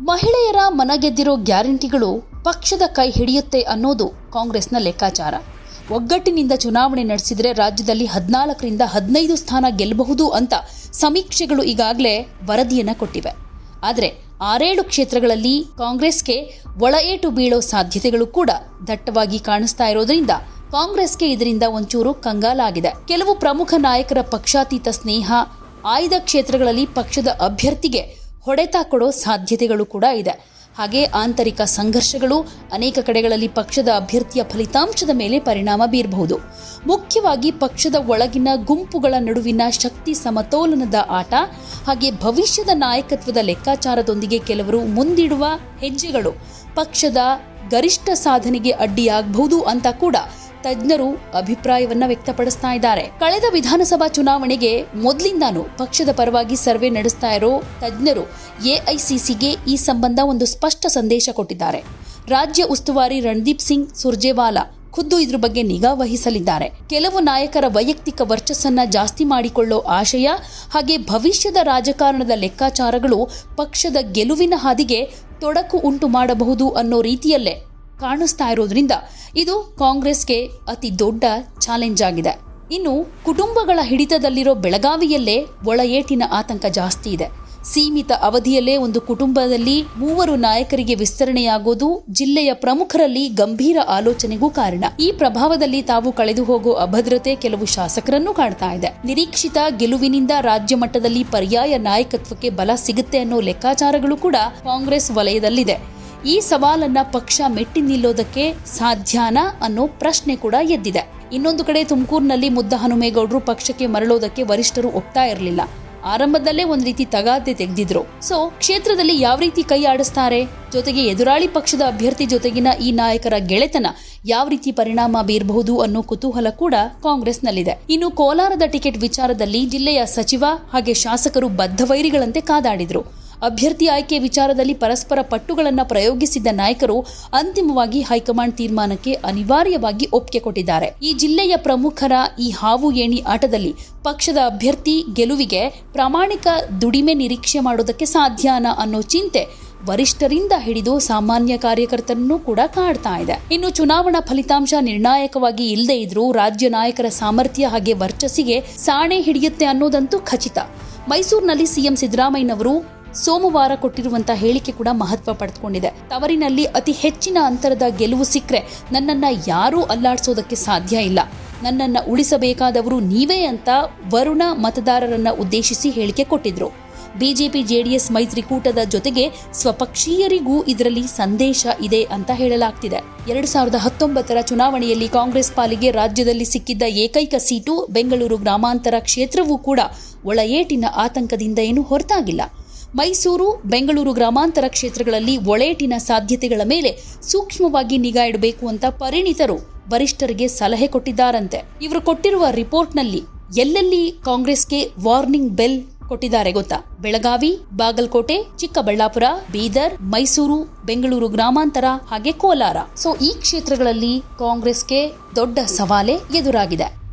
ಮಹಿಳೆಯರ ಮನಗೆದ್ದಿರೋ ಗ್ಯಾರಂಟಿಗಳು ಪಕ್ಷದ ಕೈ ಹಿಡಿಯುತ್ತೆ ಅನ್ನೋದು ಕಾಂಗ್ರೆಸ್ನ ಲೆಕ್ಕಾಚಾರ. ಒಗ್ಗಟ್ಟಿನಿಂದ ಚುನಾವಣೆ ನಡೆಸಿದರೆ ರಾಜ್ಯದಲ್ಲಿ ಹದಿನಾಲ್ಕರಿಂದ ಹದಿನೈದು ಸ್ಥಾನ ಗೆಲ್ಲಬಹುದು ಅಂತ ಸಮೀಕ್ಷೆಗಳು ಈಗಾಗಲೇ ವರದಿಯನ್ನು ಕೊಟ್ಟಿವೆ. ಆದರೆ ಆರೇಳು ಕ್ಷೇತ್ರಗಳಲ್ಲಿ ಕಾಂಗ್ರೆಸ್ಗೆ ಒಳ ಏಟು ಬೀಳೋ ಸಾಧ್ಯತೆಗಳು ಕೂಡ ದಟ್ಟವಾಗಿ ಕಾಣಿಸ್ತಾ ಇರೋದ್ರಿಂದ ಕಾಂಗ್ರೆಸ್ಗೆ ಇದರಿಂದ ಒಂಚೂರು ಕಂಗಾಲಾಗಿದೆ. ಕೆಲವು ಪ್ರಮುಖ ನಾಯಕರ ಪಕ್ಷಾತೀತ ಸ್ನೇಹ, ಆಯ್ದ ಕ್ಷೇತ್ರಗಳಲ್ಲಿ ಪಕ್ಷದ ಅಭ್ಯರ್ಥಿಗೆ ಹೊಡೆತ ಕೊಡೋ ಸಾಧ್ಯತೆಗಳು ಕೂಡ ಇದೆ. ಹಾಗೆ ಆಂತರಿಕ ಸಂಘರ್ಷಗಳು ಅನೇಕ ಕಡೆಗಳಲ್ಲಿ ಪಕ್ಷದ ಅಭ್ಯರ್ಥಿಯ ಫಲಿತಾಂಶದ ಮೇಲೆ ಪರಿಣಾಮ ಬೀರಬಹುದು. ಮುಖ್ಯವಾಗಿ ಪಕ್ಷದ ಒಳಗಿನ ಗುಂಪುಗಳ ನಡುವಿನ ಶಕ್ತಿ ಸಮತೋಲನದ ಆಟ, ಹಾಗೆ ಭವಿಷ್ಯದ ನಾಯಕತ್ವದ ಲೆಕ್ಕಾಚಾರದೊಂದಿಗೆ ಕೆಲವರು ಮುಂದಿಡುವ ಹೆಜ್ಜೆಗಳು ಪಕ್ಷದ ಗರಿಷ್ಠ ಸಾಧನೆಗೆ ಅಡ್ಡಿಯಾಗಬಹುದು ಅಂತ ಕೂಡ ತಜ್ಞರು ಅಭಿಪ್ರಾಯವನ್ನ ವ್ಯಕ್ತಪಡಿಸ್ತಾ ಇದ್ದಾರೆ. ಕಳೆದ ವಿಧಾನಸಭಾ ಚುನಾವಣೆಗೆ ಮೊದಲಿಂದಾನು ಪಕ್ಷದ ಪರವಾಗಿ ಸರ್ವೆ ನಡೆಸ್ತಾ ಇರೋ ತಜ್ಞರು ಎಐಸಿಸಿಗೆ ಈ ಸಂಬಂಧ ಒಂದು ಸ್ಪಷ್ಟ ಸಂದೇಶ ಕೊಟ್ಟಿದ್ದಾರೆ. ರಾಜ್ಯ ಉಸ್ತುವಾರಿ ರಣದೀಪ್ ಸಿಂಗ್ ಸುರ್ಜೇವಾಲಾ ಖುದ್ದು ಇದ್ರ ಬಗ್ಗೆ ನಿಗಾ ವಹಿಸಲಿದ್ದಾರೆ. ಕೆಲವು ನಾಯಕರ ವೈಯಕ್ತಿಕ ವರ್ಚಸ್ಸನ್ನ ಜಾಸ್ತಿ ಮಾಡಿಕೊಳ್ಳೋ ಆಶಯ ಹಾಗೆ ಭವಿಷ್ಯದ ರಾಜಕಾರಣದ ಲೆಕ್ಕಾಚಾರಗಳು ಪಕ್ಷದ ಗೆಲುವಿನ ಹಾದಿಗೆ ತೊಡಕು ಉಂಟು ಮಾಡಬಹುದು ಅನ್ನೋ ರೀತಿಯಲ್ಲೇ ಕಾಣಿಸ್ತಾ ಇರೋದ್ರಿಂದ ಇದು ಕಾಂಗ್ರೆಸ್ಗೆ ಅತಿ ದೊಡ್ಡ ಚಾಲೆಂಜ್ ಆಗಿದೆ. ಇನ್ನು ಕುಟುಂಬಗಳ ಹಿಡಿತದಲ್ಲಿರೋ ಬೆಳಗಾವಿಯಲ್ಲೇ ಒಳ ಏಟಿನ ಆತಂಕ ಜಾಸ್ತಿ ಇದೆ. ಸೀಮಿತ ಅವಧಿಯಲ್ಲೇ ಒಂದು ಕುಟುಂಬದಲ್ಲಿ ಮೂವರು ನಾಯಕರಿಗೆ ವಿಸ್ತರಣೆಯಾಗೋದು ಜಿಲ್ಲೆಯ ಪ್ರಮುಖರಲ್ಲಿ ಗಂಭೀರ ಆಲೋಚನೆಗೂ ಕಾರಣ. ಈ ಪ್ರಭಾವದಲ್ಲಿ ತಾವು ಕಳೆದು ಹೋಗೋ ಅಭದ್ರತೆ ಕೆಲವು ಶಾಸಕರನ್ನು ಕಾಣ್ತಾ ಇದೆ. ನಿರೀಕ್ಷಿತ ಗೆಲುವಿನಿಂದ ರಾಜ್ಯ ಮಟ್ಟದಲ್ಲಿ ಪರ್ಯಾಯ ನಾಯಕತ್ವಕ್ಕೆ ಬಲ ಸಿಗುತ್ತೆ ಅನ್ನೋ ಲೆಕ್ಕಾಚಾರಗಳು ಕೂಡ ಕಾಂಗ್ರೆಸ್ ವಲಯದಲ್ಲಿದೆ. ಈ ಸವಾಲನ್ನ ಪಕ್ಷ ಮೆಟ್ಟಿ ನಿಲ್ಲೋದಕ್ಕೆ ಸಾಧ್ಯನಾ ಅನ್ನೋ ಪ್ರಶ್ನೆ ಕೂಡ ಎದ್ದಿದೆ. ಇನ್ನೊಂದು ಕಡೆ ತುಮಕೂರಿನಲ್ಲಿ ಮುದ್ದ ಹನುಮೇಗೌಡರು ಪಕ್ಷಕ್ಕೆ ಮರಳೋದಕ್ಕೆ ವರಿಷ್ಠರು ಒಪ್ತಾ ಇರಲಿಲ್ಲ. ಆರಂಭದಲ್ಲೇ ಒಂದ್ ರೀತಿ ತಗಾದೆ ತೆಗೆದಿದ್ರು. ಸೊ ಕ್ಷೇತ್ರದಲ್ಲಿ ಯಾವ ರೀತಿ ಕೈ ಆಡಿಸ್ತಾರೆ? ಜೊತೆಗೆ ಎದುರಾಳಿ ಪಕ್ಷದ ಅಭ್ಯರ್ಥಿ ಜೊತೆಗಿನ ಈ ನಾಯಕರ ಗೆಳೆತನ ಯಾವ ರೀತಿ ಪರಿಣಾಮ ಬೀರಬಹುದು ಅನ್ನೋ ಕುತೂಹಲ ಕೂಡ ಕಾಂಗ್ರೆಸ್ನಲ್ಲಿದೆ. ಇನ್ನು ಕೋಲಾರದ ಟಿಕೆಟ್ ವಿಚಾರದಲ್ಲಿ ಜಿಲ್ಲೆಯ ಸಚಿವ ಹಾಗೆ ಶಾಸಕರು ಬದ್ಧವೈರಿಗಳಂತೆ ಕಾದಾಡಿದ್ರು. ಅಭ್ಯರ್ಥಿ ಆಯ್ಕೆ ವಿಚಾರದಲ್ಲಿ ಪರಸ್ಪರ ಪಟ್ಟುಗಳನ್ನು ಪ್ರಯೋಗಿಸಿದ್ದ ನಾಯಕರು ಅಂತಿಮವಾಗಿ ಹೈಕಮಾಂಡ್ ತೀರ್ಮಾನಕ್ಕೆ ಅನಿವಾರ್ಯವಾಗಿ ಒಪ್ಪಿಗೆ ಕೊಟ್ಟಿದ್ದಾರೆ. ಈ ಜಿಲ್ಲೆಯ ಪ್ರಮುಖರ ಈ ಹಾವು ಏಣಿ ಆಟದಲ್ಲಿ ಪಕ್ಷದ ಅಭ್ಯರ್ಥಿ ಗೆಲುವಿಗೆ ಪ್ರಾಮಾಣಿಕ ದುಡಿಮೆ ನಿರೀಕ್ಷೆ ಮಾಡೋದಕ್ಕೆ ಸಾಧ್ಯನಾ ಅನ್ನೋ ಚಿಂತೆ ವರಿಷ್ಠರಿಂದ ಹಿಡಿದು ಸಾಮಾನ್ಯ ಕಾರ್ಯಕರ್ತರನ್ನು ಕೂಡ ಕಾಡ್ತಾ ಇದೆ. ಇನ್ನು ಚುನಾವಣಾ ಫಲಿತಾಂಶ ನಿರ್ಣಾಯಕವಾಗಿ ಇಲ್ಲದೆ ಇದ್ರೂ ರಾಜ್ಯ ನಾಯಕರ ಸಾಮರ್ಥ್ಯ ಹಾಗೆ ವರ್ಚಸ್ಸಿಗೆ ಸಾಣೆ ಹಿಡಿಯುತ್ತೆ ಅನ್ನೋದಂತೂ ಖಚಿತ. ಮೈಸೂರಿನಲ್ಲಿ ಸಿಎಂ ಸಿದ್ದರಾಮಯ್ಯನವರು ಸೋಮವಾರ ಕೊಟ್ಟಿರುವಂತಹ ಹೇಳಿಕೆ ಕೂಡ ಮಹತ್ವ ಪಡೆದುಕೊಂಡಿದೆ. ತವರಿನಲ್ಲಿ ಅತಿ ಹೆಚ್ಚಿನ ಅಂತರದ ಗೆಲುವು ಸಿಕ್ಕರೆ ನನ್ನನ್ನ ಯಾರೂ ಅಲ್ಲಾಡಿಸೋದಕ್ಕೆ ಸಾಧ್ಯ ಇಲ್ಲ. ನನ್ನನ್ನ ಉಳಿಸಬೇಕಾದವರು ನೀವೇ ಅಂತ ವರುಣ ಮತದಾರರನ್ನ ಉದ್ದೇಶಿಸಿ ಹೇಳಿಕೆ ಕೊಟ್ಟಿದ್ರು. ಬಿಜೆಪಿ ಜೆಡಿಎಸ್ ಮೈತ್ರಿಕೂಟದ ಜೊತೆಗೆ ಸ್ವಪಕ್ಷೀಯರಿಗೂ ಇದರಲ್ಲಿ ಸಂದೇಶ ಇದೆ ಅಂತ ಹೇಳಲಾಗ್ತಿದೆ. ಎರಡು ಸಾವಿರದ ಹತ್ತೊಂಬತ್ತರ ಚುನಾವಣೆಯಲ್ಲಿ ಕಾಂಗ್ರೆಸ್ ಪಾಲಿಗೆ ರಾಜ್ಯದಲ್ಲಿ ಸಿಕ್ಕಿದ್ದ ಏಕೈಕ ಸೀಟು ಬೆಂಗಳೂರು ಗ್ರಾಮಾಂತರ ಕ್ಷೇತ್ರವೂ ಕೂಡ ಒಳ ಏಟಿನ ಆತಂಕದಿಂದ ಏನು ಹೊರತಾಗಿಲ್ಲ. ಮೈಸೂರು, ಬೆಂಗಳೂರು ಗ್ರಾಮಾಂತರ ಕ್ಷೇತ್ರಗಳಲ್ಲಿ ಒಳೇಟಿನ ಸಾಧ್ಯತೆಗಳ ಮೇಲೆ ಸೂಕ್ಷ್ಮವಾಗಿ ನಿಗಾ ಇಡಬೇಕು ಅಂತ ಪರಿಣಿತರು ವರಿಷ್ಠರಿಗೆ ಸಲಹೆ ಕೊಟ್ಟಿದ್ದಾರಂತೆ. ಇವರು ಕೊಟ್ಟಿರುವ ರಿಪೋರ್ಟ್ನಲ್ಲಿ ಎಲ್ಲೆಲ್ಲಿ ಕಾಂಗ್ರೆಸ್ಗೆ ವಾರ್ನಿಂಗ್ ಬೆಲ್ ಕೊಟ್ಟಿದ್ದಾರೆ ಗೊತ್ತಾ? ಬೆಳಗಾವಿ, ಬಾಗಲಕೋಟೆ, ಚಿಕ್ಕಬಳ್ಳಾಪುರ, ಬೀದರ್, ಮೈಸೂರು, ಬೆಂಗಳೂರು ಗ್ರಾಮಾಂತರ ಹಾಗೆ ಕೋಲಾರ. ಸೊ ಈ ಕ್ಷೇತ್ರಗಳಲ್ಲಿ ಕಾಂಗ್ರೆಸ್ಗೆ ದೊಡ್ಡ ಸವಾಲೇ ಎದುರಾಗಿದೆ.